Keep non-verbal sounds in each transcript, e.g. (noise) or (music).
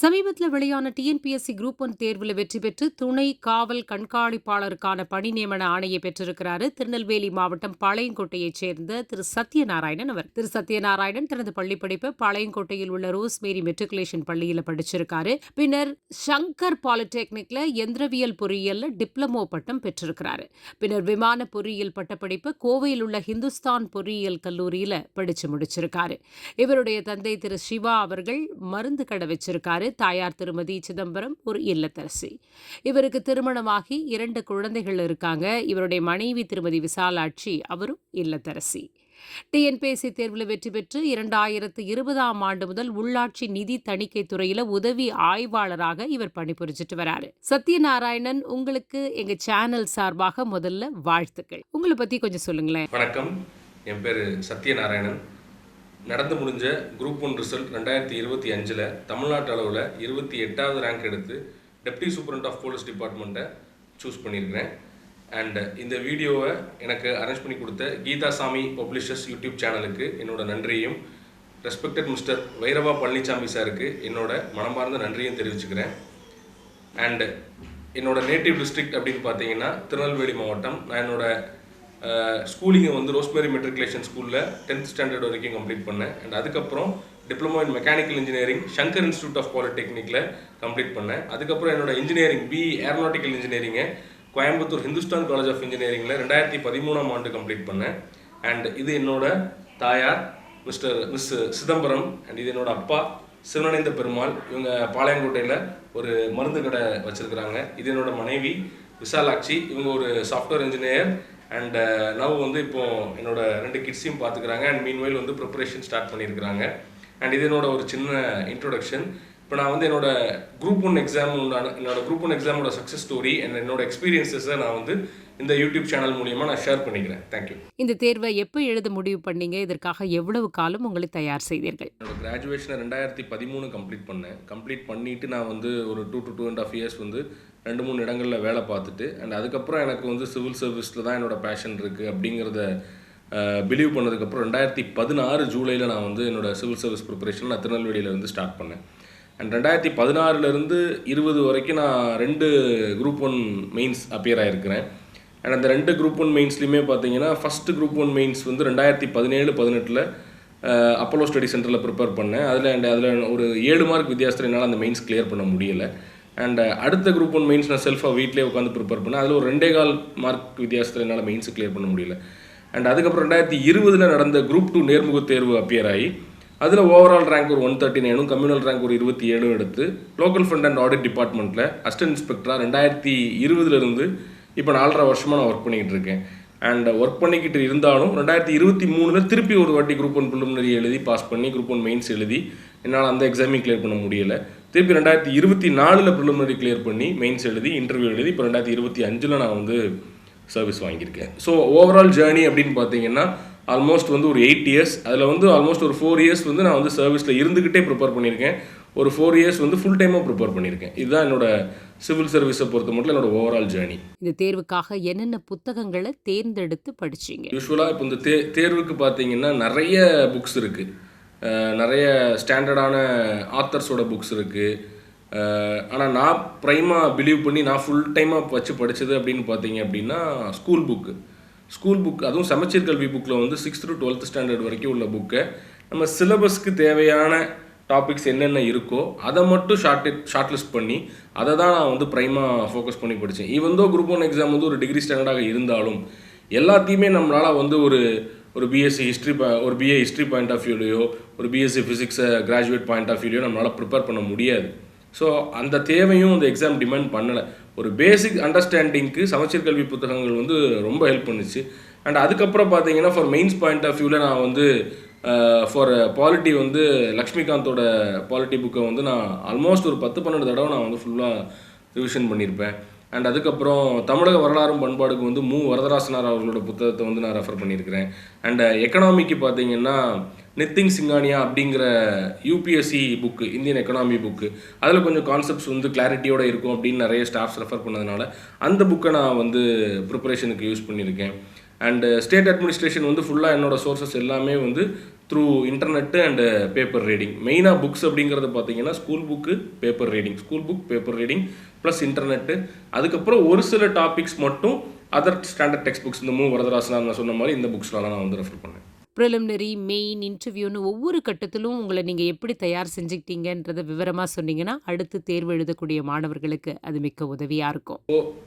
சமீபத்தில் வெளியான TNPSC group one தேர்வில் வெற்றி பெற்று துணை காவல் கண்காணிப்பாளருக்கான பணி நியமன ஆணையை பெற்றிருக்கிறாரு. திருநெல்வேலி மாவட்டம் பாளையங்கோட்டையைச் சேர்ந்த திரு சத்யநாராயணன் அவர். திரு சத்யநாராயணன் தனது பள்ளிப்படிப்பை பாளையங்கோட்டையில் உள்ள ரோஸ்மேரி மெட்ரிகுலேஷன் பள்ளியில் படிச்சிருக்காரு. பின்னர் சங்கர் பாலிடெக்னிக்ல எந்திரவியல் பொறியியல்ல டிப்ளமோ பட்டம் பெற்றிருக்கிறாரு. பின்னர் விமான பொறியியல் பட்டப்படிப்பு கோவையில் உள்ள ஹிந்துஸ்தான் பொறியியல் கல்லூரியில் படிச்சு முடிச்சிருக்காரு. இவருடைய தந்தை திரு சிவா அவர்கள் மருந்து கடை வச்சிருக்காரு. தாயார் திருமதி சிதம்பரம் ஒரு இல்லத்தரசி. இவருக்கு திருமணமாகி இரண்டு குழந்தைகள் இருக்காங்க. இவருடைய மனைவி திருமதி விசாலாட்சி அவரும் இல்லத்தரசி. டிஎன்பிஎஸ்சி தேர்வில் வெற்றி பெற்று இரண்டாயிரத்து இருபதாம் ஆண்டு முதல் உள்ளாட்சி நிதி தணிக்கை துறையில உதவி ஆய்வாளராக இவர் பணிபுரிஞ்சிட்டு வராரு. சத்யநாராயணன் உங்களுக்கு எங்க சேனல் சார்பாக முதல்ல வாழ்த்துக்கள். உங்களை பத்தி கொஞ்சம் சொல்லுங்களேன். வணக்கம். என் பேர் சத்யநாராயணன். நடந்து முடிஞ்ச குரூப் ஒன் ரிசல்ட் ரெண்டாயிரத்தி இருபத்தி அஞ்சில் தமிழ்நாட்டு அளவில் இருபத்தி எட்டாவது ரேங்க் எடுத்து டெப்டி சூப்பரண்ட் ஆஃப் போலீஸ் டிபார்ட்மெண்ட்டை சூஸ் பண்ணியிருக்கிறேன். அண்ட் இந்த வீடியோவை எனக்கு அரேஞ்ச் பண்ணி கொடுத்த கீதா சாமி பப்ளிஷர்ஸ் யூடியூப் சேனலுக்கு என்னோட நன்றியையும் ரெஸ்பெக்டட் மிஸ்டர் வைரவா பழனிசாமி சாருக்கு என்னோட மனமார்ந்த நன்றியும் தெரிவிச்சுக்கிறேன். அண்ட் என்னோட நேட்டிவ் டிஸ்ட்ரிக்ட் அப்படின்னு பார்த்தீங்கன்னா திருநெல்வேலி மாவட்டம். நான் என்னோட ஸ்கூலிங்கை வந்து ரோஸ்மேரி மெட்ரிகுலேஷன் ஸ்கூலில் டென்த் ஸ்டாண்டர்ட் வரைக்கும் கம்ப்ளீட் பண்ணேன். அண்ட் அதுக்கப்புறம் diploma in mechanical engineering Shankar institute of பாலிடெக்னிக்கில் complete பண்ணேன். அதுக்கப்புறம் என்னோட இன்ஜினியரிங் பி ஏரோனாட்டிக்கல் இன்ஜினியரிங்கை கோயம்புத்தூர் ஹிந்துஸ்தான் காலேஜ் ஆஃப் இன்ஜினியரிங்கில் ரெண்டாயிரத்தி பதிமூணாம் ஆண்டு கம்ப்ளீட் பண்ணேன். அண்ட் இது என்னோட தாயார் மிஸ்டர் மிஸ் சிதம்பரம். அண்ட் இது என்னோட அப்பா சிவனேந்த பெருமாள். இவங்க பாளையங்கோட்டையில் ஒரு மருந்து கடை வச்சுருக்கிறாங்க. இது என்னோட மனைவி விசாலாட்சி. இவங்க ஒரு software engineer and now uh, வந்து இப்போ என்னோட ரெண்டு கிட்ஸையும் பார்த்துக்கிறாங்க அண்ட் மீன்வைல் வந்து ப்ரிப்பரேஷன் ஸ்டார்ட் பண்ணியிருக்கிறாங்க அண்ட் இது என்னோட ஒரு சின்ன இன்ட்ரொடக்ஷன் இப்போ நான் வந்து என்னோட குரூப் ஒன் எக்ஸாம் என்னோட குரூப் ஒன் எக்ஸாமோட சக்ஸஸ் ஸ்டோரி அண்ட் என்னோட எக்ஸ்பீரியன்ஸஸை நான் வந்து இந்த யூடியூப் சேனல் மூலியமாக நான் ஷேர் பண்ணிக்கிறேன். தேங்க்யூ இந்த தேர்வை எப்போ எழுத முடிவு பண்ணீங்க? இதற்காக எவ்வளவு காலம் உங்களை தயார் செய்தீர்கள்? என்னோட கிராஜுவேஷனை ரெண்டாயிரத்தி பதிமூணு கம்ப்ளீட் பண்ணேன். கம்ப்ளீட் பண்ணிவிட்டு நான் வந்து ஒரு two to two and half years வந்து ரெண்டு மூணு இடங்களில் வேலை பார்த்துட்டு அண்ட் அதுக்கப்புறம் எனக்கு வந்து சிவில் சர்வீஸில் தான் என்னோட பேஷன் இருக்குது அப்படிங்கிறத பிலீவ் பண்ணதுக்கப்புறம் ரெண்டாயிரத்தி பதினாறு ஜூலையில் நான் வந்து என்னோட சிவில் சர்வீஸ் ப்ரிப்பரேஷன் நான் திருநெல்வேலியில் வந்து ஸ்டார்ட் பண்ணேன். அண்ட் ரெண்டாயிரத்தி பதினாறுலேருந்து இருபது வரைக்கும் நான் ரெண்டு குரூப் ஒன் மெயின்ஸ் அப்பியர் ஆகிருக்கிறேன் அண்ட் அந்த ரெண்டு குரூப் ஒன் மெயின்ஸ்லையுமே பார்த்தீங்கன்னா ஃபஸ்ட்டு குரூப் ஒன் மெயின்ஸ் வந்து ரெண்டாயிரத்தி பதினேழு பதினெட்டில் அப்போலோ ஸ்டடி சென்டரில் ப்ரிப்பேர் பண்ணேன். அதில் அண்ட் அதில் ஒரு ஏழு மார்க் வித்தியாசத்தில் என்னால் அந்த மெயின்ஸ் கிளியர் பண்ண முடியலை. அண்ட் அடுத்த குரூப் ஒன் மெயின்ஸ் நான் செல்ஃபாக வீட்டிலே உட்காந்து ப்ரிப்பேர் பண்ணேன். அதில் ஒரு ரெண்டே கால் மார்க் வித்தியாசத்தில் என்னால் மெயின்ஸ் கிளியர் பண்ண முடியல. அண்ட் அதுக்கப்புறம் ரெண்டாயிரத்தி இருபதில் நடந்த குரூப் டூ நேர்முக தேர்வு அப்பியர் ஆகி அதில் ஓவரால் ரேங்க் ஒரு ஒன் தேர்ட்டி நைனும் கம்யூனல் ரேங்க் ஒரு இருபத்தி ஏழும் எடுத்து லோக்கல் ஃபண்ட் அண்ட் ஆடிட் டிபார்ட்மெண்ட்டில் அசிஸ்டன்ட் இன்ஸ்பெக்டராக ரெண்டாயிரத்தி இருபதுலேருந்து இப்போ நாலரை வருஷமாக நான் ஒர்க் பண்ணிக்கிட்டு இருக்கேன். அண்ட் ஒர்க் பண்ணிக்கிட்டு இருந்தாலும் ரெண்டாயிரத்தி இருபத்தி மூணில் திருப்பி ஒரு வாட்டி குரூப் ஒன் ப்ரிலிமினரி எழுதி பாஸ் பண்ணி குரூப் ஒன் மெயின்ஸ் எழுதி என்னால் அந்த எக்ஸாமையும் கிளியர் பண்ண முடியலை. திருப்பி ரெண்டாயிரத்தி இருபத்தி நாலில் ப்ரிலிமினரி கிளியர் பண்ணி மெயின்ஸ் எழுதி இன்டர்வியூ எழுதி இப்போ ரெண்டாயிரத்தி இருபத்தி அஞ்சில் நான் வந்து சர்வீஸ் வாங்கியிருக்கேன். ஸோ ஓவரால் ஜேர்னி அப்படின்னு பார்த்தீங்கன்னா ஆல்மோஸ்ட் வந்து ஒரு எயிட் இயர்ஸ் அதில் வந்து ஆல்மோஸ்ட் ஒரு ஃபோர் இயர்ஸ் வந்து நான் வந்து சர்வீஸில் இருந்துக்கிட்டே ப்ரிப்பேர் பண்ணியிருக்கேன். ஒரு ஃபோர் இயர்ஸ் வந்து ஃபுல் டைமாக ப்ரிப்பேர் பண்ணியிருக்கேன். இதுதான் என்னோட சிவில் சர்வீஸை பொறுத்த மட்டும் என்னோட ஓவரால் ஜேர்னி இந்த தேர்வுக்காக என்னென்ன புத்தகங்களை தேர்ந்தெடுத்து படிச்சீங்க? யூஸ்வலாக இப்போ இந்த தே தேர்வுக்கு பார்த்தீங்கன்னா நிறைய புக்ஸ் இருக்குது நிறைய ஸ்டாண்டர்டான ஆத்தர்ஸோட புக்ஸ் இருக்குது ஆனால் நான் ப்ரைமாக பிலீவ் பண்ணி நான் ஃபுல் டைமாக வச்சு படித்தது அப்படின்னு பார்த்தீங்க அப்படின்னா ஸ்கூல் புக்கு ஸ்கூல் புக் அதுவும் சமச்சீர் கல்வி புக்கில் வந்து சிக்ஸ்த் டு டுவெல்த் ஸ்டாண்டர்ட் வரைக்கும் உள்ள புக்கை நம்ம சிலபஸ்க்கு தேவையான டாபிக்ஸ் என்னென்ன இருக்கோ அதை மட்டும் ஷார்ட் ஷார்ட் லிஸ்ட் பண்ணி அதை தான் நான் வந்து ப்ரைமாக ஃபோக்கஸ் பண்ணி படித்தேன் even though group one exam வந்து ஒரு டிகிரி ஸ்டாண்டர்டாக இருந்தாலும் எல்லாத்தையுமே நம்மளால் வந்து ஒரு ஒரு பிஎஸ்சி ஹிஸ்ட்ரி ஒரு பிஏ ஹிஸ்ட்ரி பாயிண்ட் ஆஃப் வியூலையோ ஒரு பிஎஸ்சி ஃபிசிக்ஸை கிராஜுவேட் பாயிண்ட் ஆஃப் வியூலையோ நம்மளால் ப்ரிப்பேர் பண்ண முடியாது. ஸோ அந்த தேவையும் அந்த எக்ஸாம் டிமாண்ட் பண்ணலை. ஒரு பேசிக் அண்டர்ஸ்டாண்டிங்க்கு சமச்சீர் கல்வி புத்தகங்கள் வந்து ரொம்ப ஹெல்ப் பண்ணுச்சு. அண்ட் அதுக்கப்புறம் பார்த்தீங்கன்னா ஃபார் மெயின்ஸ் பாயிண்ட் ஆஃப் வியூவில் நான் வந்து ஃபார் பாலிட்டி வந்து லக்ஷ்மிகாந்தோட பாலிட்டி புக்கை வந்து நான் ஆல்மோஸ்ட் ஒரு பத்து பன்னெண்டு தடவை நான் வந்து ஃபுல்லாக ரிவிஷன் பண்ணியிருப்பேன் அண்ட் அதுக்கப்புறம் தமிழக வரலாறும் பண்பாடுக்கு வந்து மு. வரதராசனார் அவர்களோட புத்தகத்தை வந்து நான் ரெஃபர் பண்ணியிருக்கிறேன் அண்ட் எக்கனாமிக்கு பார்த்தீங்கன்னா நித்திங் சிங்கானியா அப்படிங்கிற UPSC book Indian economy book அதில் கொஞ்சம் கான்செப்ட்ஸ் வந்து கிளாரிட்டியோடு இருக்கும் அப்படின்னு நிறைய ஸ்டாஃப்ஸ் ரெஃபர் பண்ணதுனால அந்த புக்கை நான் வந்து ப்ரிப்பரேஷனுக்கு யூஸ் பண்ணியிருக்கேன். அண்டு ஸ்டேட் அட்மினிஸ்ட்ரேஷன் வந்து ஃபுல்லாக என்னோட சோர்சஸ் எல்லாமே வந்து through internet and paper reading மெயினாக புக்ஸ் அப்படிங்கிறது பார்த்தீங்கன்னா school book paper reading school book paper reading plus internet அதுக்கப்புறம் ஒரு சில டாபிக்ஸ் மட்டும் அதர் ஸ்டாண்டர்ட் டெக்ஸ்ட் புக்ஸ் இந்த மூ. வரதராசனா நான் சொன்ன மாதிரி இந்த புக்ஸ்லாம் நான் வந்து ரெஃபர் பண்ணேன். ப்ரிலிமினரி மெயின் இன்டர்வியூன்னு ஒவ்வொரு கட்டத்திலும் உங்களை நீங்கள் எப்படி தயார் செஞ்சுக்கிட்டீங்கன்றதை விவரமாக சொன்னீங்கன்னா அடுத்து தேர்வு எழுதக்கூடிய மாணவர்களுக்கு அது மிக்க உதவியாக இருக்கும்.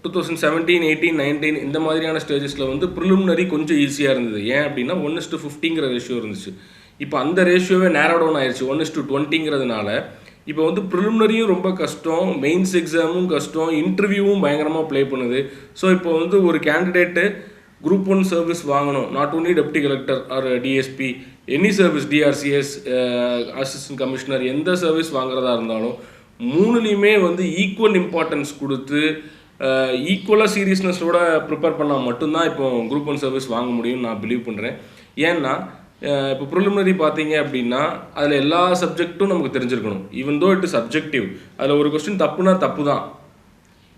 Two thousand seventeen eighteen nineteen இந்த மாதிரியான ஸ்டேஜஸில் வந்து ப்ரிலிமினரி கொஞ்சம் ஈஸியாக இருந்தது. ஏன் அப்படின்னா ஒன் டு ஃபிஃப்டிங்கிற ரேஷியோ இருந்துச்சு. இப்போ அந்த ரேஷியோவே நேரோ டவுன் ஆயிடுச்சு ஒன் டு டுவெண்ட்டிங்கிறதுனால இப்போ வந்து ப்ரிலிமினரியும் ரொம்ப கஷ்டம் மெயின்ஸ் எக்ஸாமும் கஷ்டம் இன்டர்வியூவும் பயங்கரமாக ப்ளே பண்ணுது. ஸோ இப்போ வந்து ஒரு கேண்டிடேட்டு குரூப் ஒன் சர்வீஸ் வாங்கணும். Not only deputy collector or DSP any service DRCS assistant commissioner எந்த சர்வீஸ் வாங்குறதா இருந்தாலும் மூணுலேயுமே வந்து ஈக்குவல் இம்பார்ட்டன்ஸ் கொடுத்து ஈக்குவலாக சீரியஸ்னஸோட ப்ரிப்பேர் பண்ணால் மட்டும்தான் இப்போ குரூப் ஒன் சர்வீஸ் வாங்க முடியும்னு நான் பிலீவ் பண்ணுறேன் ஏன்னா uh, இப்போ ப்ரிலிமினரி பார்த்தீங்க அப்படின்னா அதில் எல்லா சப்ஜெக்ட்டும் நமக்கு தெரிஞ்சிருக்கணும். Even though it is subjective அதில் ஒரு கொஸ்டின் தப்புனா தப்பு தான்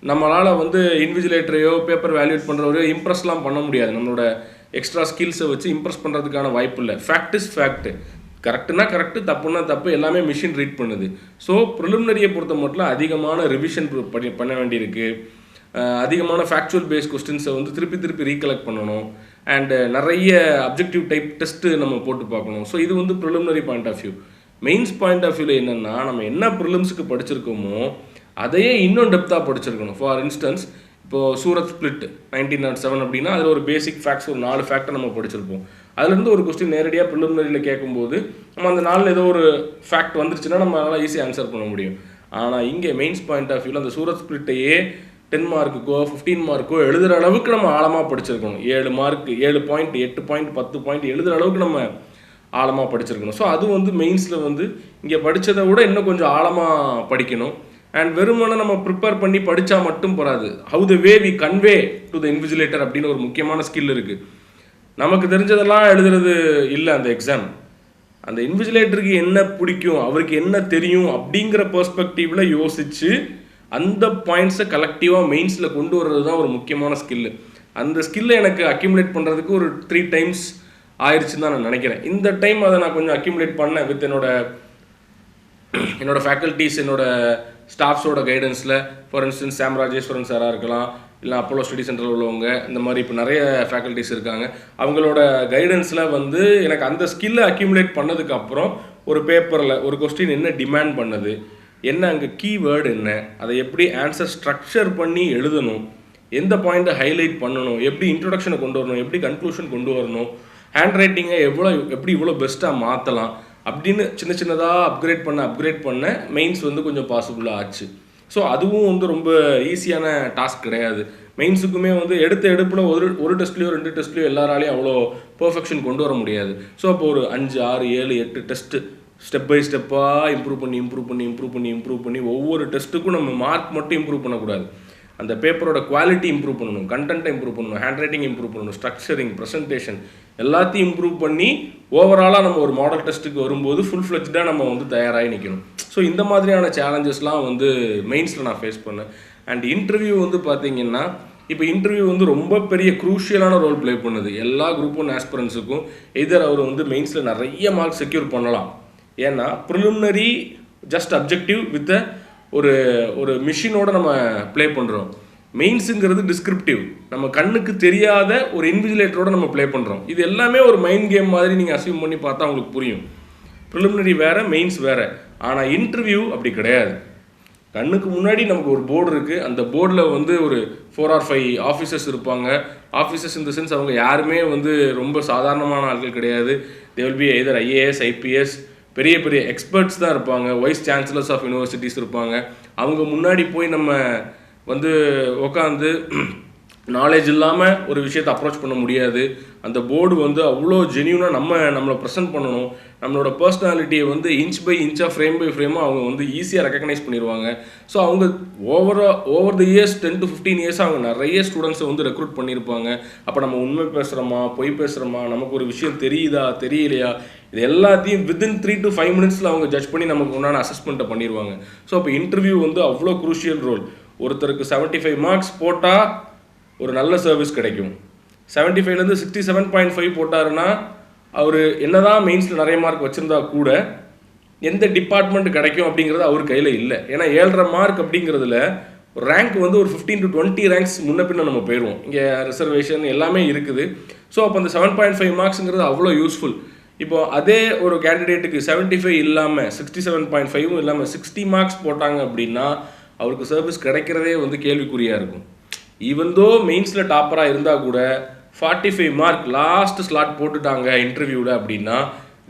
நம்மளால் வந்து இன்விஜிலேட்டரையோ பேப்பர் வேல்யூட் பண்ணுறவரையோ இம்ப்ரெஸ்லாம் பண்ண முடியாது. நம்மளோட எக்ஸ்ட்ரா ஸ்கில்ஸை வச்சு இம்ப்ரெஸ் பண்ணுறதுக்கான வாய்ப்பு இல்லை. ஃபேக்ட் இஸ் ஃபேக்ட் கரெக்டுனா கரெக்டு தப்புனா தப்பு எல்லாமே மிஷின் ரீட் பண்ணுது. ஸோ ப்ரிலிமினரியை பொறுத்த மட்டும் அதிகமான ரிவிஷன் பண்ணி பண்ண வேண்டியிருக்கு. அதிகமான ஃபேக்சுவல் பேஸ் கொஸ்டின்ஸை வந்து திருப்பி திருப்பி ரீகலெக்ட் பண்ணணும். அண்டு நிறைய அப்ஜெக்டிவ் டைப் டெஸ்ட்டு நம்ம போட்டு பார்க்கணும். ஸோ இது வந்து preliminary point of view mains point of வியூவில் என்னென்னா நம்ம என்ன ப்ரிலிம்ஸுக்கு படிச்சிருக்கோமோ அதையே இன்னும் டெப்த்தாக படிச்சிருக்கணும். ஃபார் இன்ஸ்டன்ஸ் இப்போது Surat split nineteen naught seven அப்படின்னா அதில் ஒரு பேசிக் ஃபேக்ட்ஸ் ஒரு நாலு ஃபேக்டை நம்ம படிச்சிருப்போம். அதுலேருந்து ஒரு கொஸ்டின் நேரடியாக ப்ரிலிமினரியில் கேட்கும்போது நம்ம அந்த நாளில் ஏதோ ஒரு ஃபேக்ட் வந்துருச்சுன்னா நம்ம அதனால் ஈஸியாக ஆன்சர் பண்ண முடியும். ஆனால் இங்கே மெயின்ஸ் பாயிண்ட் ஆஃப் வியூவில் அந்த சூரத் ஸ்பிளிட்டையே டென் மார்க்குக்கோ ஃபிஃப்டீன் மார்க்கோ எழுதுகிற அளவுக்கு நம்ம ஆழமாக படிச்சிருக்கணும். ஏழு மார்க் ஏழு பாயிண்ட் எட்டு பாயிண்ட் பத்து பாயிண்ட் எழுதுகிற அளவுக்கு நம்ம ஆழமாக படிச்சிருக்கணும். ஸோ அது வந்து மெயின்ஸில் வந்து இங்கே படித்ததை விட இன்னும் கொஞ்சம் ஆழமாக படிக்கணும். அண்ட் வெறுமனே நம்ம ப்ரிப்பேர் பண்ணி படித்தா மட்டும் போகாது how the way we convey to the invigilator அப்படின்னு ஒரு முக்கியமான ஸ்கில் இருக்குது நமக்கு தெரிஞ்சதெல்லாம் எழுதுறது இல்லை அந்த எக்ஸாம் அந்த இன்விஜிலேட்டருக்கு என்ன பிடிக்கும் அவருக்கு என்ன தெரியும் அப்படிங்கிற பர்ஸ்பெக்டிவில் யோசித்து அந்த பாயிண்ட்ஸை கலெக்டிவாக மெயின்ஸில் கொண்டு வர்றது தான் ஒரு முக்கியமான ஸ்கில்லு அந்த ஸ்கில்லை எனக்கு அக்யூமுலேட் பண்ணுறதுக்கு ஒரு த்ரீ டைம்ஸ் ஆயிடுச்சுன்னு தான் நான் நினைக்கிறேன். இந்த டைம் அதை நான் கொஞ்சம் அக்யூமுலேட் பண்ணேன் வித் என்னோட (clears throat) என்னோட ஃபேக்கல்ட்டிஸ் என்னோடய ஸ்டாஃப்ஸோட கைடன்ஸில் ஃபார் இன்ஸ்டன்ஸ் சாம் ராஜேஸ்வரன் சாராக இருக்கலாம் இல்லை அப்போலோ ஸ்டடி சென்டரில் உள்ளவங்க இந்த மாதிரி இப்போ நிறைய ஃபேக்கல்ட்டிஸ் இருக்காங்க. அவங்களோட கைடன்ஸில் வந்து எனக்கு அந்த ஸ்கில்லை அக்யூமுலேட் பண்ணதுக்கப்புறம் ஒரு பேப்பரில் ஒரு கொஸ்டின் என்ன டிமாண்ட் பண்ணுது என்ன அங்கே கீவேர்டு என்ன அதை எப்படி ஆன்சர் ஸ்ட்ரக்சர் பண்ணி எழுதணும் எந்த பாயிண்ட்டை ஹைலைட் பண்ணணும் எப்படி இன்ட்ரொடக்ஷனை கொண்டு வரணும் எப்படி கன்க்ளூஷன் கொண்டு வரணும் ஹேண்ட் ரைட்டிங்கை எவ்வளோ எப்படி இவ்வளோ பெஸ்ட்டாக மாற்றலாம் அப்படின்னு சின்ன சின்னதாக அப்கிரேட் பண்ண அப்கிரேட் பண்ண மெயின்ஸ் வந்து கொஞ்சம் பாசிபிளாக ஆச்சு. ஸோ அதுவும் வந்து ரொம்ப ஈஸியான டாஸ்க் கிடையாது. மெயின்ஸுக்குமே வந்து எடுத்த எடுப்பில் ஒரு ஒரு டெஸ்ட்லேயோ ரெண்டு டெஸ்ட்லேயோ எல்லாராலையும் அவ்வளோ பர்ஃபெக்ஷன் கொண்டு வர முடியாது. ஸோ அப்போ ஒரு அஞ்சு ஆறு ஏழு எட்டு டெஸ்ட்டு ஸ்டெப் பை ஸ்டெப்பாக இம்ப்ரூவ் பண்ணி இம்ப்ரூவ் பண்ணி இம்ப்ரூவ் பண்ணி இம்ப்ரூவ் பண்ணி ஒவ்வொரு டெஸ்ட்டுக்கும் நம்ம மார்க் மட்டும் இம்ப்ரூவ் பண்ணக்கூடாது. அந்த பேப்பரோட குவாலிட்டி இம்ப்ரூவ் பண்ணணும் கண்டென்ட்டை இம்ப்ரூவ் பண்ணணும் ஹேண்ட் ரைட்டிங் இம்ப்ரூவ் பண்ணணும் ஸ்ட்ரக்சரிங் ப்ரெசன்டேஷன் எல்லாத்தையும் இம்ப்ரூவ் பண்ணி ஓவராலாக நம்ம ஒரு மாடல் டெஸ்ட்டுக்கு வரும்போது ஃபுல் ஃப்ளெஜ்டாக நம்ம வந்து தயாராகி நிற்கணும் ஸோ இந்த மாதிரியான சேலஞ்சஸ்லாம் வந்து மெயின்ஸில் நான் ஃபேஸ் பண்ணேன். அண்ட் இன்டர்வியூ வந்து பார்த்தீங்கன்னா இப்போ இன்டர்வியூ வந்து ரொம்ப பெரிய குரூஷியலான ரோல் ப்ளே பண்ணுது. எல்லா குரூப் ஒன் ஆஸ்பிரன்ஸுக்கும் எதிர் அவர் வந்து மெயின்ஸில் நிறைய மார்க் செக்யூர் பண்ணலாம். ஏன்னா ப்ரிலிமினரி ஜஸ்ட் அப்ஜெக்டிவ் வித் ஒரு ஒரு மிஷினோட நம்ம ப்ளே பண்ணுறோம் மெயின்ஸுங்கிறது டிஸ்கிரிப்டிவ் நம்ம கண்ணுக்கு தெரியாத ஒரு இன்விஜிலேட்டரோட நம்ம ப்ளே பண்ணுறோம் இது எல்லாமே ஒரு மைண்ட் கேம் மாதிரி நீங்கள் அசீவ் பண்ணி பார்த்தா உங்களுக்கு புரியும். ப்ரிலிமினரி வேறு மெயின்ஸ் வேறு. ஆனால் இன்டர்வியூ அப்படி கிடையாது. கண்ணுக்கு முன்னாடி நமக்கு ஒரு போர்டு இருக்குது அந்த போர்டில் வந்து ஒரு ஃபோர் ஆர் ஃபைவ் ஆஃபீஸர்ஸ் இருப்பாங்க. ஆஃபீஸர்ஸ் இந்த சென்ஸ் அவங்க யாருமே வந்து ரொம்ப சாதாரணமான ஆட்கள் கிடையாது. They will be either IAS IPS பெரிய பெரிய எக்ஸ்பர்ட்ஸ் தான் இருப்பாங்க. வைஸ் சான்சலர்ஸ் ஆஃப் யூனிவர்சிட்டிஸ் இருப்பாங்க. அவங்க முன்னாடி போய் நம்ம வந்து உட்காந்து நாலேஜ் இல்லாமல் ஒரு விஷயத்தை அப்ரோச் பண்ண முடியாது. அந்த போர்டு வந்து அவ்வளோ ஜென்யூனாக நம்ம நம்மளை ப்ரெசென்ட் பண்ணணும். நம்மளோட பர்சனாலிட்டியை வந்து இன்ச் பை இன்ச்சாக ஃப்ரேம் பை ஃப்ரேமாக அவங்க வந்து ஈஸியாக ரெக்கக்னைஸ் பண்ணிடுவாங்க. ஸோ அவங்க ஓவரா over the years ten to fifteen years அவங்க நிறைய ஸ்டூடெண்ட்ஸை வந்து ரெக்ரூட் பண்ணியிருப்பாங்க. அப்போ நம்ம உண்மை பேசுகிறோமா பொய் பேசுகிறோமா நமக்கு ஒரு விஷயம் தெரியுதா தெரியலையா? இது எல்லாத்தையும் வித்தின் த்ரீ டு ஃபைவ் மினிட்ஸில் அவங்க ஜட்ஜ் பண்ணி நமக்கு உண்டான அசஸ்மெண்ட்டை பண்ணிடுவாங்க. ஸோ அப்போ இன்டர்வியூ வந்து அவ்வளோ குரூஷியல் ரோல் ஒருத்தருக்கு செவன்ட்டி ஃபைவ் மார்க்ஸ் போட்டால் ஒரு நல்ல சர்வீஸ் கிடைக்கும். செவன்ட்டி ஃபைவ்லேருந்து சிக்ஸ்டி செவன் பாயிண்ட் ஃபைவ் போட்டாருன்னா அவர் என்னதான் மெயின்ஸில் நிறைய மார்க் வச்சுருந்தா கூட எந்த டிபார்ட்மெண்ட் கிடைக்கும் அப்படிங்கிறது அவர் கையில் இல்லை. ஏன்னா ஏழரை மார்க் அப்படிங்கிறதுல ரேங்க் வந்து ஒரு ஃபிஃப்டீன் டு டுவெண்ட்டி ரேங்க்ஸ் முன்ன பின்ன நம்ம போயிடுவோம். இங்கே ரிசர்வேஷன் எல்லாமே இருக்குது. ஸோ அப்போ அந்த செவன் பாயிண்ட் ஃபைவ் மார்க்ஸுங்கிறது அவ்வளோ யூஸ்ஃபுல் இப்போ அதே ஒரு கேண்டிடேட்டுக்கு செவன்ட்டி ஃபைவ் இல்லாமல் சிக்ஸ்டி செவன் பாயிண்ட் ஃபைவும் இல்லாமல் சிக்ஸ்டி மார்க்ஸ் போட்டாங்க அப்படின்னா அவருக்கு சர்வீஸ் கிடைக்கிறதே வந்து கேள்விக்குறியாக இருக்கும். ஈவன் தோ மெயின்ஸில் டாப்பராக இருந்தால் கூட forty five mark last slot போட்டுட்டாங்க இன்டர்வியூவில் அப்படின்னா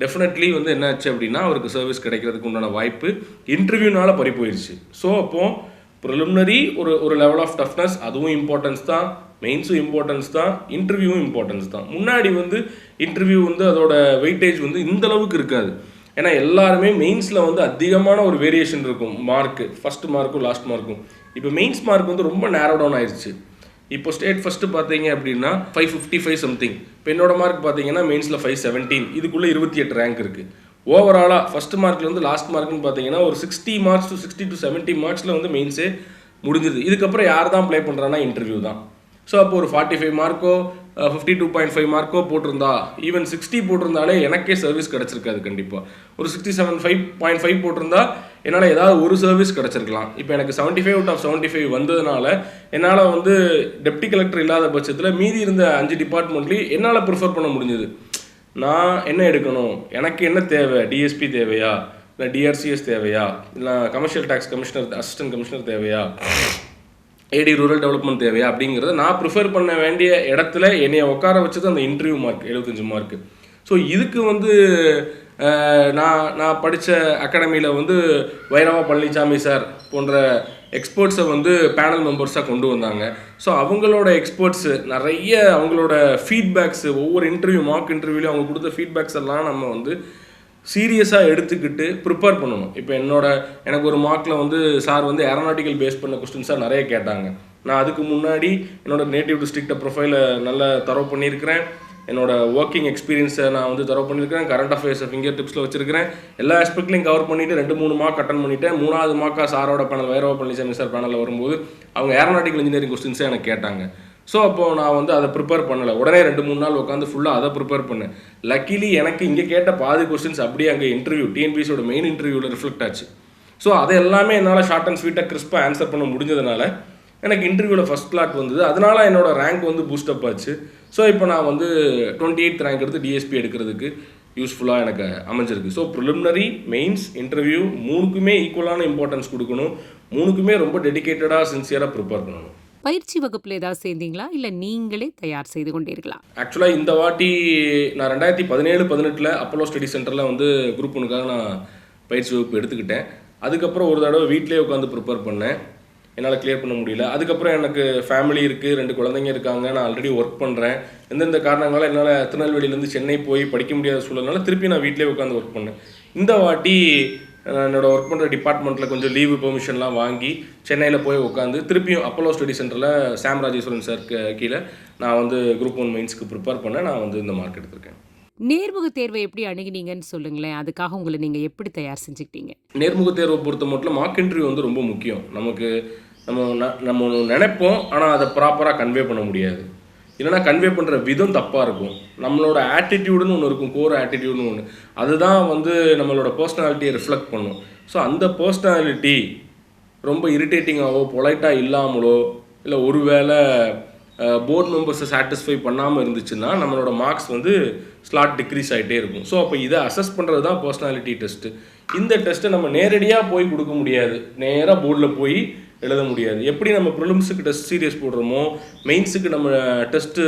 டெஃபினெட்லி வந்து என்னாச்சு அப்படின்னா அவருக்கு சர்வீஸ் கிடைக்கிறதுக்கு உண்டான வாய்ப்பு இன்டர்வியூனால பறி போயிடுச்சு ஸோ அப்போது ப்ரிலிமினரி ஒரு ஒரு லெவல் ஆஃப் டஃப்னஸ் அதுவும் இம்பார்ட்டன்ஸ் தான். மெயின்ஸும் இம்பார்ட்டன்ஸ் தான். இன்டர்வியூவும் இம்பார்ட்டன்ஸ் தான். முன்னாடி வந்து இன்டர்வியூ வந்து அதோட வெயிட்டேஜ் வந்து இந்த அளவுக்கு இருக்காது. ஏன்னா எல்லாருமே மெயின்ஸில் வந்து அதிகமான ஒரு வேரியேஷன் இருக்கும். மார்க்கு ஃபஸ்ட் மார்க்கும் லாஸ்ட் மார்க்கும் இப்போ மெயின்ஸ் மார்க் வந்து ரொம்ப நேரோ டவுன் ஆயிடுச்சு இப்போ ஸ்டேட் ஃபஸ்ட்டு பார்த்தீங்க அப்படின்னா ஃபைவ் ஃபிஃப்டி ஃபைவ் சம்திங் இப்போ என்னோட மார்க் பார்த்தீங்கன்னா மெயின்ஸில் ஃபைவ் செவன்டீன் இதுக்குள்ளே இருபத்தி எட்டு ரேங்க் இருக்குது ஓவராலாக ஃபஸ்ட் மார்க்லேருந்து வந்து லாஸ்ட் மார்க்னு பார்த்தீங்கன்னா ஒரு sixty marks to sixty to seventy மார்க்ஸில் வந்து மெயின்ஸே முடிஞ்சுது. இதுக்கப்புறம் யார் தான் ப்ளே பண்ணுறான்னா இன்டர்வியூ தான். ஸோ அப்போ ஒரு ஃபார்ட்டி ஃபைவ் மார்க்கோ ஃபிஃப்டி டூ பாயிண்ட் ஃபைவ் மார்க்கோ போட்டிருந்தா ஈவன் சிக்ஸ்டி போட்டிருந்தாலே எனக்கே சர்வீஸ் கிடச்சிருக்காது கண்டிப்பாக ஒரு sixty seven five point five போட்டிருந்தா என்னால் ஏதாவது ஒரு சர்வீஸ் கிடச்சிருக்கலாம். இப்போ எனக்கு seventy five out of seventy five வந்ததுனால என்னால் வந்து டெப்டி கலெக்டர் இல்லாத பட்சத்தில் மீதி இருந்த அஞ்சு டிபார்ட்மெண்ட்லேயும் என்னால் ப்ரிஃபர் பண்ண முடிஞ்சது. நான் என்ன எடுக்கணும்? எனக்கு என்ன தேவை? டிஎஸ்பி தேவையா? இல்லை டிஆர்சிஎஸ் தேவையா? இல்லை commercial tax commissioner assistant commissioner தேவையா? ஏடி ரூரல் டெவலப்மெண்ட் தேவையா? அப்படிங்கிறத நான் ப்ரிஃபர் பண்ண வேண்டிய இடத்துல என்னைய உட்கார வச்சது அந்த இன்டர்வியூ மார்க் எழுபத்தஞ்சு மார்க்கு ஸோ இதுக்கு வந்து நான் நான் படித்த அகாடமியில் வந்து வைரவா பழனிசாமி சார் போன்ற எக்ஸ்பர்ட்ஸை வந்து பேனல் மெம்பர்ஸாக கொண்டு வந்தாங்க. ஸோ அவங்களோட எக்ஸ்பர்ட்ஸு நிறைய அவங்களோட ஃபீட்பேக்ஸு ஒவ்வொரு இன்டர்வியூ மார்க் இன்டர்வியூலையும் அவங்க கொடுத்த ஃபீட்பேக்ஸ் எல்லாம் நம்ம வந்து சீரியஸாக எடுத்துக்கிட்டு ப்ரிப்பேர் பண்ணணும். இப்போ என்னோட எனக்கு ஒரு மார்க்கில் வந்து சார் வந்து ஏரோநாட்டிக்கல் பேஸ் பண்ண கொஸ்டின்ஸாக நிறைய கேட்டாங்க. நான் அதுக்கு முன்னாடி என்னோடய நேட்டிவ் டிஸ்ட்ரிக்டை ப்ரொஃபைலை நல்லா தரவு பண்ணியிருக்கிறேன். என்னோட ஒர்க்கிங் எக்ஸ்பீரியன்ஸை நான் வந்து தரவு பண்ணியிருக்கிறேன். கரண்ட் அஃபேர்ஸை ஃபிங்கர் டிப்ஸில் வச்சிருக்கிறேன். எல்லா ஆஸ்பெக்ட்லையும் கவர் பண்ணிவிட்டு ரெண்டு மூணு மார்க் அட்டன் பண்ணிட்டேன். மூணாவது மார்க்காக சாரோட பேனல் வைரவ பழனிசாமி சார் பேனலில் வரும்போது அவங்க ஏரோநாட்டிக்கல் இன்ஜினியரிங் கொஸ்டின்ஸே எனக்கு கேட்டாங்க. ஸோ அப்போது நான் வந்து அதை ப்ரிப்பேர் பண்ணலை. உடனே ரெண்டு மூணு நாள் உட்காந்து ஃபுல்லாக அதை ப்ரிப்பேர் பண்ணேன். லக்கிலி எனக்கு இங்கே கேட்ட பாதி கொஸ்டின்ஸ் அப்படியே அங்கே இன்டர்வியூ டிஎன்பிசியோட மெயின் இன்டர்வியூவில் ரிஃப்ளெக்ட் ஆச்சு. ஸோ அதை எல்லாமே என்னால் ஷார்ட் அண்ட் ஸ்வீட்டாக கிறிஸ்பாக ஆன்சர் பண்ண முடிஞ்சதுனால எனக்கு இன்டர்வியூவில் ஃபஸ்ட் கிளாட் வந்தது. அதனால என்னோட ரேங்க் வந்து பூஸ்டப் ஆச்சு. ஸோ இப்போ நான் வந்து டுவெண்ட்டி எயித் ரேங்க் எடுத்து டிஎஸ்பி எடுக்கிறதுக்கு யூஸ்ஃபுல்லாக எனக்கு அமைஞ்சிருக்கு. ஸோ ப்ரிலிமினரி மெயின்ஸ் இன்டர்வியூ மூணுக்குமே ஈக்குவலான இம்பார்ட்டன்ஸ் கொடுக்கணும். மூணுக்குமே ரொம்ப டெடிகேட்டடாக சின்சியராக ப்ரிப்பேர் பண்ணணும். பயிற்சி வகுப்புல ஏதாவது சேர்ந்தீங்களா? இல்ல நீங்களே தயார் செய்து கொண்டீர்களா? ஆக்சுவலாக இந்த வாட்டி நான் ரெண்டாயிரத்தி பதினேழு பதினெட்டில் அப்போலோ ஸ்டடி சென்டரில் வந்து குரூப் ஒன்றுக்காக நான் பயிற்சி வகுப்பு எடுத்துக்கிட்டேன். அதுக்கப்புறம் ஒரு தடவை வீட்டிலே உட்காந்து ப்ரிப்பேர் பண்ணேன். என்னால் கிளியர் பண்ண முடியல. அதுக்கப்புறம் எனக்கு ஃபேமிலி இருக்குது ரெண்டு குழந்தைங்க இருக்காங்க நான் ஆல்ரெடி ஒர்க் பண்ணுறேன் எந்தெந்த காரணங்களால் என்னால் திருநெல்வேலியிலேருந்து சென்னை போய் படிக்க முடியாத சூழல்னால திருப்பி நான் வீட்டிலே உட்காந்து ஒர்க் பண்ணேன். இந்த வாட்டி நான் என்னோட ஒர்க் பண்ணுற டிபார்ட்மெண்ட்டில் கொஞ்சம் லீவு பெர்மிஷன்லாம் வாங்கி சென்னையில் போய் உட்காந்து திருப்பியும் Apollo study centre Sam Rajeswaran sir கீழே நான் வந்து குரூப் ஒன் மெயின்ஸ்க்கு ப்ரிப்பேர் பண்ணேன். நான் வந்து இந்த மார்க் எடுத்திருக்கேன். நேர்முக தேர்வை எப்படி அணுகினீங்கன்னு சொல்லுங்களேன். அதுக்காக உங்களை நீங்க எப்படி தயார் செஞ்சுக்கிட்டீங்க? நேர்முக தேர்வை பொறுத்த மட்டும் மார்க் இன்டர்வியூ வந்து ரொம்ப முக்கியம். நமக்கு நம்ம நம்ம ஒன்று நினைப்போம் ஆனால் அதை ப்ராப்பராக கன்வே பண்ண முடியாது. இல்லைன்னா கன்வே பண்ணுற விதம் தப்பாக இருக்கும். நம்மளோட ஆட்டிடியூடுன்னு ஒன்று இருக்கும் கோர் ஆட்டிடியூட்னு ஒன்று அதுதான் வந்து நம்மளோட பர்சனாலிட்டியை ரிஃப்ளெக்ட் பண்ணும். ஸோ அந்த பர்சனாலிட்டி ரொம்ப இரிட்டேட்டிங்காகவோ பொலைட்டாக இல்லாமலோ இல்லை ஒருவேளை போர்ட் மெம்பர்ஸை சாட்டிஸ்ஃபை பண்ணாமல் இருந்துச்சுன்னா நம்மளோட மார்க்ஸ் வந்து ஸ்லாட் டிக்ரீஸ் ஆகிட்டே இருக்கும். ஸோ அப்போ இதை அசஸ் பண்ணுறது தான் பர்சனாலிட்டி டெஸ்ட்டு இந்த டெஸ்ட்டை நம்ம நேரடியாக போய் கொடுக்க முடியாது. நேராக போர்டில் போய் எழுத முடியாது. எப்படி நம்ம ப்ரிலிம்ஸுக்கு டெஸ்ட் சீரியஸ் போடுறோமோ மெயின்ஸுக்கு நம்ம டெஸ்ட்டு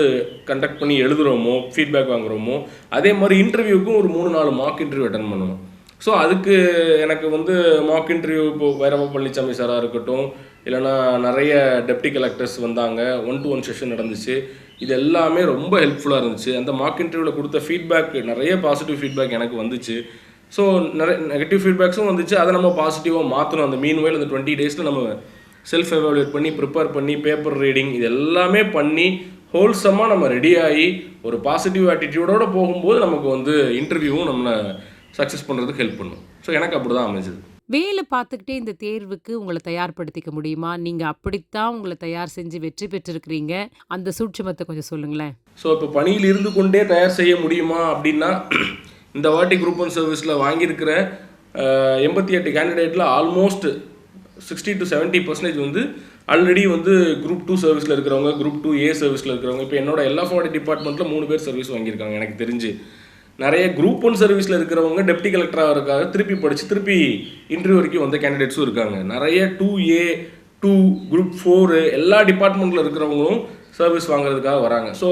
கண்டக்ட் பண்ணி எழுதுகிறோமோ ஃபீட்பேக் வாங்குகிறோமோ அதே மாதிரி இன்டர்வியூக்கும் ஒரு மூணு நாலு மார்க் இன்டர்வியூ அட்டன் பண்ணுவோம். ஸோ அதுக்கு எனக்கு வந்து மார்க் இன்டர்வியூ இப்போ வைரவ பழனிசாமி சாராக இருக்கட்டும் இல்லைன்னா நிறைய டெப்டி கலெக்டர்ஸ் வந்தாங்க ஒன் டு ஒன் செஷன் நடந்துச்சு. இது எல்லாமே ரொம்ப ஹெல்ப்ஃபுல்லாக இருந்துச்சு. அந்த மார்க் இன்டர்வியூவில் கொடுத்த ஃபீட்பேக் நிறைய பாசிட்டிவ் ஃபீட்பேக் எனக்கு வந்துச்சு. ஸோ நிறைய நெகட்டிவ் ஃபீட்பேக்ஸும் வந்துச்சு. அதை நம்ம பாசிட்டிவாக மாற்றணும் அந்த மீன் அந்த டுவெண்ட்டி டேஸில் நம்ம செல்ஃப் எவாலுவேட் பண்ணி ப்ரிப்பேர் பண்ணி பேப்பர் ரீடிங் இது எல்லாமே பண்ணி ஹோல்சமாக நம்ம ரெடி ஆகி ஒரு பாசிட்டிவ் ஆட்டிடியூடோட போகும்போது நமக்கு வந்து இன்டர்வியூவும் நம்மளை சக்ஸஸ் பண்ணுறதுக்கு ஹெல்ப் பண்ணும் ஸோ எனக்கு அப்படி தான் அமைஞ்சது வேலை பார்த்துக்கிட்டே இந்த தேர்வுக்கு உங்கள தயார்படுத்திக்க முடியுமா? நீங்க அப்படித்தான் உங்கள தயார் செஞ்சு வெற்றி பெற்றிருக்கிறீங்க. அந்த சூட்சுமத்த கொஞ்சம் சொல்லுங்களேன். ஸோ இப்போ பணியில் இருந்து கொண்டே தயார் செய்ய முடியுமா அப்படின்னா இந்த வாட்டி குரூப் ஒன் சர்வீஸில் வாங்கியிருக்கிற எண்பத்தி எட்டு கேண்டிடேட்டில் almost sixty to seventy percentage வந்து ஆல்ரெடி வந்து குரூப் டூ சர்வீஸில் இருக்கிறவங்க குரூப் டூ ஏ சர்வீஸில் இருக்கிறவங்க இப்போ என்னோட எல்எஃப்ஓடி டிபார்ட்மெண்ட்டில் மூணு பேர் சர்வீஸ் வாங்கியிருக்காங்க எனக்கு தெரிஞ்சு. நிறைய குரூப் ஒன் சர்வீஸில் இருக்கிறவங்க டெப்டி கலெக்டராக இருக்காங்க திருப்பி படித்து திருப்பி இன்டர்வியூ வரைக்கும் வந்த கேண்டிடேட்ஸும் இருக்காங்க. நிறைய two A two group four எல்லா டிபார்ட்மெண்ட்டில் இருக்கிறவங்களும் சர்வீஸ் வாங்குறதுக்காக வராங்க. ஸோ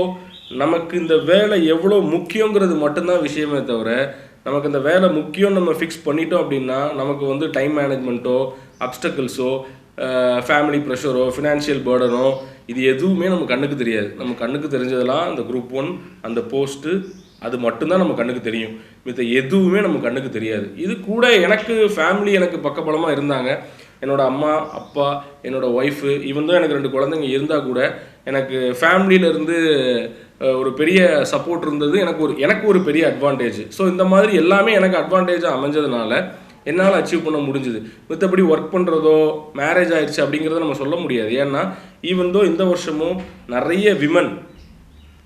நமக்கு இந்த வேலை எவ்வளோ முக்கியங்கிறது மட்டும்தான் விஷயமே தவிர நமக்கு இந்த வேலை முக்கியம் நம்ம ஃபிக்ஸ் பண்ணிட்டோம் அப்படின்னா நமக்கு வந்து டைம் மேனேஜ்மெண்ட்டோ அப்டக்கிள்ஸோ ஃபேமிலி ப்ரெஷரோ ஃபினான்ஷியல் பேர்டனோ இது எதுவுமே நம்ம கண்ணுக்கு தெரியாது. நம்ம கண்ணுக்கு தெரிஞ்சதெல்லாம் அந்த குரூப் ஒன் அந்த போஸ்ட்டு அது மட்டும்தான் நம்ம கண்ணுக்கு தெரியும். மித்த எதுவுமே நம்ம கண்ணுக்கு தெரியாது. இது கூட எனக்கு ஃபேமிலி எனக்கு பக்கபலமாக இருந்தாங்க. என்னோட அம்மா அப்பா என்னோட ஒய்ஃபு இவன் தான் எனக்கு ரெண்டு குழந்தைங்க இருந்தால் கூட எனக்கு ஃபேமிலியிலேருந்து ஒரு பெரிய சப்போர்ட் இருந்தது. எனக்கு ஒரு எனக்கு ஒரு பெரிய அட்வான்டேஜ் ஸோ இந்த மாதிரி எல்லாமே எனக்கு அட்வான்டேஜாக அமைஞ்சதுனால என்னால் அச்சீவ் பண்ண முடிஞ்சுது. மற்றபடி ஒர்க் பண்ணுறதோ மேரேஜ் ஆயிடுச்சு அப்படிங்கிறத நம்ம சொல்ல முடியாது. ஏன்னா ஈவன் தோ இந்த வருஷமும் நிறைய விமன்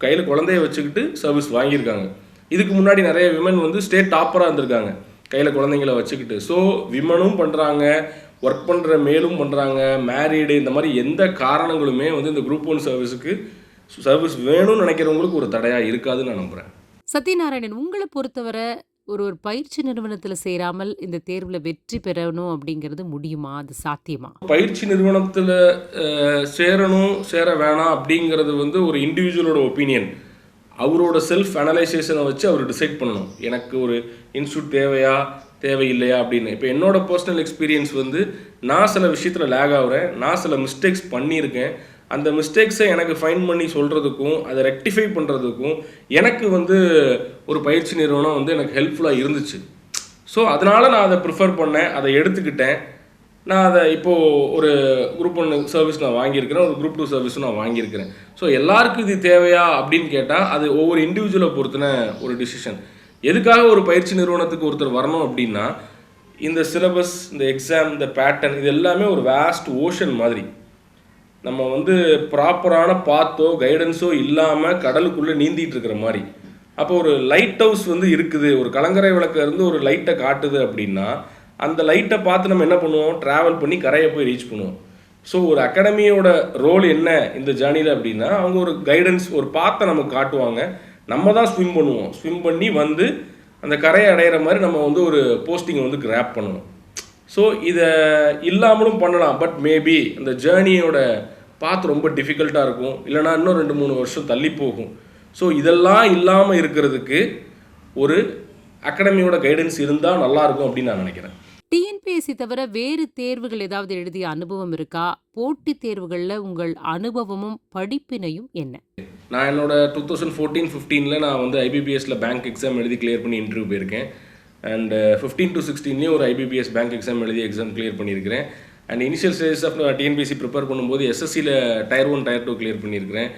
கையில் குழந்தைய வச்சுக்கிட்டு சர்வீஸ் வாங்கியிருக்காங்க. இதுக்கு முன்னாடி நிறைய விமன் வந்து ஸ்டேட் டாப்பராக இருந்திருக்காங்க. கையில் குழந்தைங்கள வச்சுக்கிட்டு. ஸோ விமனும் பண்ணுறாங்க ஒர்க் பண்ணுற மேலும் பண்ணுறாங்க மேரீடு இந்த மாதிரி எந்த காரணங்களுமே வந்து இந்த குரூப் ஒன் சர்வீஸுக்கு சர்வீஸ் வேணும்னு நினைக்கிறவங்களுக்கு ஒரு தடையாக இருக்காதுன்னு நான் நம்புகிறேன் சத்யநாராயணன் உங்களை பொறுத்தவரை ஒரு ஒரு பயிற்சி நிறுவனத்தில் சேராமல் இந்த தேர்வில் வெற்றி பெறணும் அப்படிங்கிறது முடியுமா? அது சாத்தியமா? பயிற்சி நிறுவனத்தில் சேரணும் சேர வேணாம் அப்படிங்கிறது வந்து ஒரு இண்டிவிஜுவலோட ஒப்பீனியன் அவரோட செல்ஃப் அனலைசேஷனை வச்சு அவர் டிசைட் பண்ணணும். எனக்கு ஒரு இன்ஸ்டியூட் தேவையா தேவையில்லையா அப்படின்னு. இப்போ என்னோட பர்சனல் எக்ஸ்பீரியன்ஸ் வந்து நான் சில விஷயத்தில் லேக் ஆகுறேன். நான் சில மிஸ்டேக்ஸ் பண்ணியிருக்கேன். அந்த மிஸ்டேக்ஸை எனக்கு ஃபைன் பண்ணி சொல்கிறதுக்கும் அதை ரெக்டிஃபை பண்ணுறதுக்கும் எனக்கு வந்து ஒரு பயிற்சி நிறுவனம் வந்து எனக்கு ஹெல்ப்ஃபுல்லாக இருந்துச்சு. ஸோ அதனால் நான் அதை ப்ரிஃபர் பண்ணேன் அதை எடுத்துக்கிட்டேன். நான் அதை இப்போது ஒரு குரூப் ஒன் சர்வீஸ் நான் வாங்கியிருக்கிறேன் ஒரு குரூப் டூ சர்வீஸும் நான் வாங்கியிருக்கிறேன். ஸோ எல்லாருக்கும் இது தேவையா அப்படின்னு கேட்டால் அது ஒவ்வொரு இண்டிவிஜுவலை பொறுத்தின ஒரு டிசிஷன் எதுக்காக ஒரு பயிற்சி நிறுவனத்துக்கு ஒருத்தர் வரணும் அப்படின்னா இந்த சிலபஸ் இந்த எக்ஸாம் இந்த பேட்டர்ன் இது எல்லாமே ஒரு வேஸ்ட் ஓஷன் மாதிரி. நம்ம வந்து ப்ராப்பரான பாத்தோ கைடன்ஸோ இல்லாமல் கடலுக்குள்ளே நீந்திட்டு இருக்கிற மாதிரி. அப்போ ஒரு லைட் ஹவுஸ் வந்து இருக்குது. ஒரு கலங்கரை விளக்கு இருந்து ஒரு லைட்டை காட்டுது அப்படின்னா அந்த லைட்டை பார்த்து நம்ம என்ன பண்ணுவோம்? ட்ராவல் பண்ணி கரையை போய் ரீச் பண்ணுவோம். ஸோ ஒரு அகாடமியோட ரோல் என்ன இந்த ஜேர்னியில் அப்படின்னா அவங்க ஒரு கைடன்ஸ் ஒரு பாத்தை நமக்கு காட்டுவாங்க. நம்ம தான் ஸ்விம் பண்ணுவோம். ஸ்விம் பண்ணி வந்து அந்த கரையை அடையிற மாதிரி நம்ம வந்து ஒரு போஸ்டிங்கை வந்து கிராப் பண்ணணும் ஸோ இதை இல்லாமலும் பண்ணலாம் பட் மேபி இந்த ஜேர்னியோட பாத் ரொம்ப டிஃபிகல்ட்டாக இருக்கும் இல்லைனா இன்னும் ரெண்டு மூணு வருஷம் தள்ளி போகும் ஸோ இதெல்லாம் இல்லாமல் இருக்கிறதுக்கு ஒரு அகாடமியோட கைடன்ஸ் இருந்தால் நல்லாயிருக்கும் அப்படின்னு நான் நினைக்கிறேன் டிஎன்பிஎஸ்சி தவிர வேறு தேர்வுகள் ஏதாவது எழுதிய அனுபவம் இருக்கா? போட்டித் தேர்வுகள்ல உங்கள் அனுபவமும் படிப்பினையும் என்ன? நான் என்னோட டூ தௌசண்ட் ஃபோர்டீன் ஃபிஃப்டீனில் நான் வந்து ஐபிபிஎஸ்சில் பேங்க் எக்ஸாம் எழுதி கிளியர் பண்ணி இன்டர்வியூ போயிருக்கேன் அண்ட் ஃபிஃப்டீன் டு சிக்ஸ்டீன்லேயும் ஒரு ஐபிபிஎஸ் பேங்க் எக்ஸாம் எழுதி எக்ஸாம் கிளியர் பண்ணியிருக்கிறேன். And initial stages of TNPSC prepare பண்ணும்போது எஸ்எஸ்சியில் tier one tier two clear பண்ணியிருக்கிறேன்.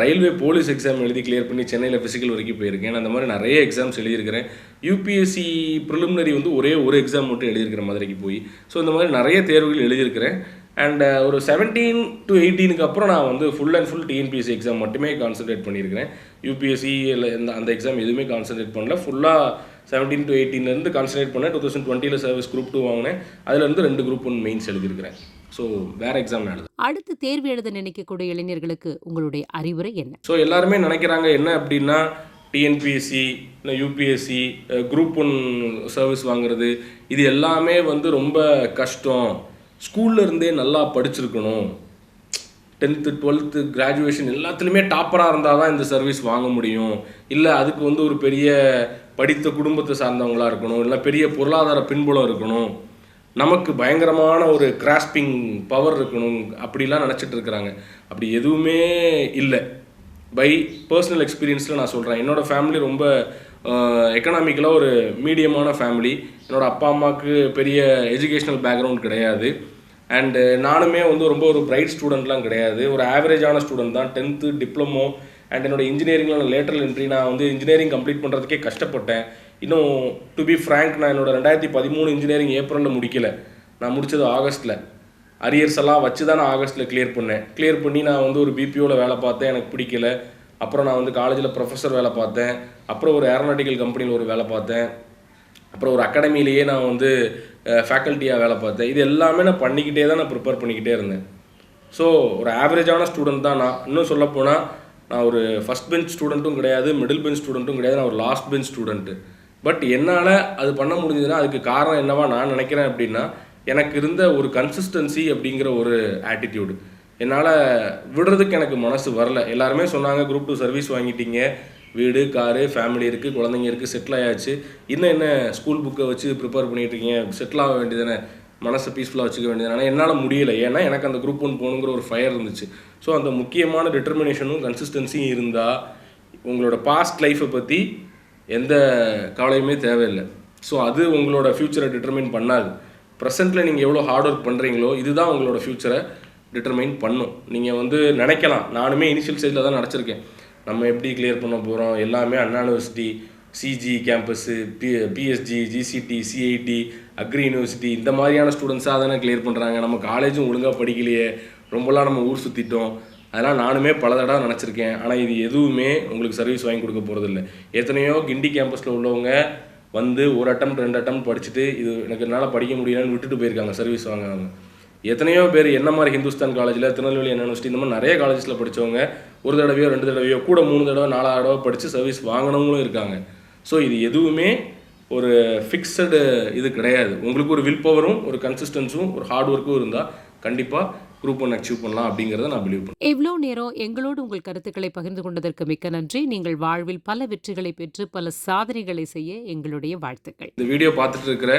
ரயில்வே போலீஸ் எக்ஸாம் எழுதி கிளியர் பண்ணி சென்னையில் ஃபிசிக்கல் வரைக்கும் போயிருக்கேன். அந்த மாதிரி நிறைய எக்ஸாம்ஸ் எழுதியிருக்கிறேன். யூபிஎஸ்சி ப்ரிலிமினரி வந்து ஒரே ஒரு எக்ஸாம் மட்டும் எழுதியிருக்கிற மதுரைக்கு போய். ஸோ இந்த மாதிரி நிறைய தேர்வுகள் எழுதியிருக்கிறேன். அண்ட் uh, ஒரு செவன்டீன் டு எயிட்டீனுக்கு அப்புறம் நான் வந்து full and full TNPSC exam மட்டுமே கான்சன்ட்ரேட் பண்ணியிருக்கிறேன். யூபிஎஸ்சி இல்லை இந்த அந்த எக்ஸாம் எதுவுமே கான்சன்ட்ரேட் பண்ணல. ஃபுல்லாக செவன்டீன் டு எயிட்டீன்லேருந்து கான்சன்ட்ரேட் பண்ணேன். டூ தௌசண்ட் டுவெண்ட்டியில் சர்வீஸ் குரூப் டூ வாங்கினேன். அதுலேருந்து ரெண்டு குரூப் ஒன் மெயின்ஸ் எழுதியிருக்கிறேன். ஸோ வேறு எக்ஸாம் எழுதுறேன் அடுத்து தேர்வு எழுத நினைக்கக்கூடிய இளைஞர்களுக்கு உங்களுடைய அறிவுரை என்ன? ஸோ எல்லாருமே நினைக்கிறாங்க என்ன அப்படின்னா டிஎன்பிஎஸ்சி இல்லை யூபிஎஸ்சி குரூப் ஒன் சர்வீஸ் வாங்குறது. இது எல்லாமே வந்து ரொம்ப கஷ்டம். ஸ்கூல்ல இருந்தே நல்லா படிச்சிருக்கணும். டென்த்து டுவெல்த்து கிராஜுவேஷன் எல்லாத்துலேயுமே டாப்பராக இருந்தால் தான் இந்த சர்வீஸ் வாங்க முடியும். இல்லை அதுக்கு வந்து ஒரு பெரிய படித்த குடும்பத்தை சார்ந்தவங்களா இருக்கணும் இல்லை பெரிய பொருளாதார பின்புலம் இருக்கணும் நமக்கு பயங்கரமான ஒரு கிராஸ்பிங் பவர் இருக்கணும் அப்படிலாம் நினச்சிட்டு இருக்கிறாங்க. அப்படி எதுவுமே இல்லை. பை பர்சனல் எக்ஸ்பீரியன்ஸில் நான் சொல்கிறேன் என்னோடய ஃபேமிலி ரொம்ப எக்கனாமிக்கலாக ஒரு மீடியமான ஃபேமிலி என்னோடய அப்பா அம்மாவுக்கு பெரிய எஜுகேஷ்னல் பேக்ரவுண்ட் கிடையாது. அண்டு நானுமே வந்து ரொம்ப ஒரு பிரைட் ஸ்டூடெண்ட்லாம் கிடையாது. ஒரு ஆவரேஜான ஸ்டூடெண்ட் தான். டென்த்து டிப்ளமோ அண்ட் என்னோடய இன்ஜினியரிங்கில் நான் லேட்டரல் என்ட்ரி நான் வந்து இன்ஜினியரிங் கம்ப்ளீட் பண்ணுறதுக்கே கஷ்டப்பட்டேன். இன்னும் டு பி ஃப்ரேங்க் நான் என்னோட ரெண்டாயிரத்தி பதிமூணு இன்ஜினியரிங் ஏப்ரலில் முடிக்கல. நான் முடித்தது ஆகஸ்ட்டில் அரியர்ஸ் எல்லாம் வச்சு தான் நான் ஆகஸ்ட்டில் கிளியர் பண்ணேன். கிளியர் பண்ணி நான் வந்து ஒரு பிபிஓவில் வேலை பார்த்தேன் எனக்கு பிடிக்கல. அப்புறம் நான் வந்து காலேஜில் ப்ரொஃபஸர் வேலை பார்த்தேன். அப்புறம் ஒரு ஏரோநாட்டிக்கல் கம்பெனியில் ஒரு வேலை பார்த்தேன். அப்புறம் ஒரு அகாடமிலேயே நான் வந்து ஃபேக்கல்ட்டியாக வேலை பார்த்தேன். இது எல்லாமே நான் பண்ணிக்கிட்டே தான் நான் ப்ரிப்பேர் பண்ணிக்கிட்டே இருந்தேன். ஸோ ஒரு ஆவரேஜான ஸ்டூடெண்ட் தான் நான். இன்னும் சொல்லப்போனால் நான் ஒரு ஃபஸ்ட் பெஞ்ச் ஸ்டூடெண்ட்டும் கிடையாது மிடில் பெஞ்ச் ஸ்டூடெண்ட்டும் கிடையாது நான் ஒரு லாஸ்ட் பெஞ்ச் ஸ்டூடெண்ட்டு பட் என்னால் அது பண்ண முடிஞ்சதுன்னா அதுக்கு காரணம் என்னவா நான் நினைக்கிறேன் அப்படின்னா எனக்கு இருந்த ஒரு கன்சிஸ்டன்சி அப்படிங்கிற ஒரு ஆட்டிடியூடு என்னால் விடுறதுக்கு எனக்கு மனசு வரல. எல்லாருமே சொன்னாங்க குரூப் டூ சர்வீஸ் வாங்கிட்டீங்க. வீடு காரு ஃபேமிலி இருக்குது குழந்தைங்க இருக்குது செட்டில் ஆயாச்சு. இன்னும் என்ன ஸ்கூல் புக்கை வச்சு ப்ரிப்பேர் பண்ணிட்டு இருக்கீங்க? செட்டில் ஆக வேண்டியதானே மனசை பீஸ்ஃபுல்லாக வச்சுக்க வேண்டியது ஆனால் என்னால் முடியல. ஏன்னா எனக்கு அந்த குரூப் ஒன் போகணுங்கிற ஒரு ஃபயர் இருந்துச்சு. ஸோ அந்த முக்கியமான டிட்டர்மினேஷனும் கன்சிஸ்டன்சியும் இருந்தால் உங்களோட பாஸ்ட் லைஃப்பை பற்றி எந்த கவலையுமே தேவையில்லை. ஸோ அது உங்களோட ஃப்யூச்சரை டிட்டர்மைன் பண்ணாது. ப்ரெசென்ட்டில் நீங்கள் எவ்வளோ ஹார்ட் ஒர்க் பண்ணுறீங்களோ இதுதான் உங்களோட ஃப்யூச்சரை டிட்டர்மைன் பண்ணும். நீங்கள் வந்து நினைக்கலாம். நானுமே இனிஷியல் ஸ்டேஜில் தான் நினச்சிருக்கேன் நம்ம எப்படி கிளியர் பண்ண போகிறோம் எல்லாமே Anna university CG campus P PSG GCT CIT agri university இந்த மாதிரியான ஸ்டூடெண்ட்ஸாக தானே கிளியர் பண்ணுறாங்க நம்ம காலேஜும் ஒழுங்காக படிக்கலையே. ரொம்பலாம் நம்ம ஊர் சுற்றிட்டோம் அதெல்லாம் நானுமே பல தடவை நினச்சிருக்கேன். ஆனால் இது எதுவுமே உங்களுக்கு சர்வீஸ் வாங்கி கொடுக்க போகிறதில்ல எத்தனையோ கிண்டி கேம்பஸில் உள்ளவங்க வந்து ஒரு அட்டம் ரெண்டு அட்டம் படிச்சுட்டு இது எனக்கு என்னால் படிக்க முடியலன்னு விட்டுட்டு போயிருக்காங்க சர்வீஸ் வாங்குவாங்க எத்தனையோ பேர் என்ன மாதிரி ஹிந்துஸ்தான் காலேஜில் திருநெல்வேலி அண்ணா யூனிவர்சிட்டி இந்த மாதிரி நிறைய காலேஜஸில் படித்தவங்க ஒரு தடவையோ ரெண்டு தடவையோ கூட மூணு தடவை நாலாவது தடவை படித்து சர்வீஸ் வாங்கினவங்களும் இருக்காங்க. ஸோ இது எதுவுமே ஒரு ஃபிக்ஸடு இது கிடையாது. உங்களுக்கு ஒரு வில் பவரும் ஒரு கன்சிஸ்டன்ஸும் ஒரு ஹார்ட் ஒர்க்கும் இருந்தால் கண்டிப்பாக குரூப் ஒன் அச்சீவ் பண்ணலாம் அப்படிங்கிறத நான் பிலீவ் பண்ணுறேன். இவ்வளோ நேரம் எங்களோடு உங்கள் கருத்துக்களை பகிர்ந்து கொண்டதற்கு மிக்க நன்றி. நீங்கள் வாழ்வில் பல வெற்றிகளை பெற்று பல சாதனைகளை செய்ய எங்களுடைய வாழ்த்துக்கள். இந்த வீடியோ பார்த்துட்டு இருக்கிற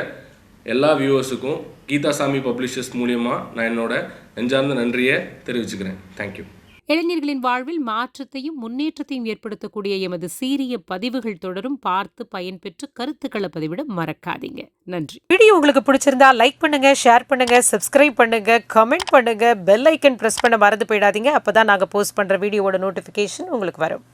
எல்லா வியூவர்ஸுக்கும் கீதாசாமி பப்ளிஷர்ஸ் மூலியமாக நான் என்னோட நெஞ்சார்ந்த நன்றியை தெரிவிச்சுக்கிறேன். தேங்க்யூ இளைஞர்களின் வாழ்வில் மாற்றத்தையும் முன்னேற்றத்தையும் ஏற்படுத்தக்கூடிய எமது சீரிய பதிவுகள் தொடரும். பார்த்து பயன்பெற்று கருத்துக்களை பதிவிட மறக்காதீங்க. நன்றி. வீடியோ உங்களுக்கு பிடிச்சிருந்தா லைக் பண்ணுங்க ஷேர் பண்ணுங்க சப்ஸ்கிரைப் பண்ணுங்க கமெண்ட் பண்ணுங்க பெல் ஐக்கன் பிரஸ் பண்ண மறந்து போயிடாதீங்க. அப்பதான் நாங்க போஸ்ட் பண்ற வீடியோவோட நோட்டிபிகேஷன் உங்களுக்கு வரும்.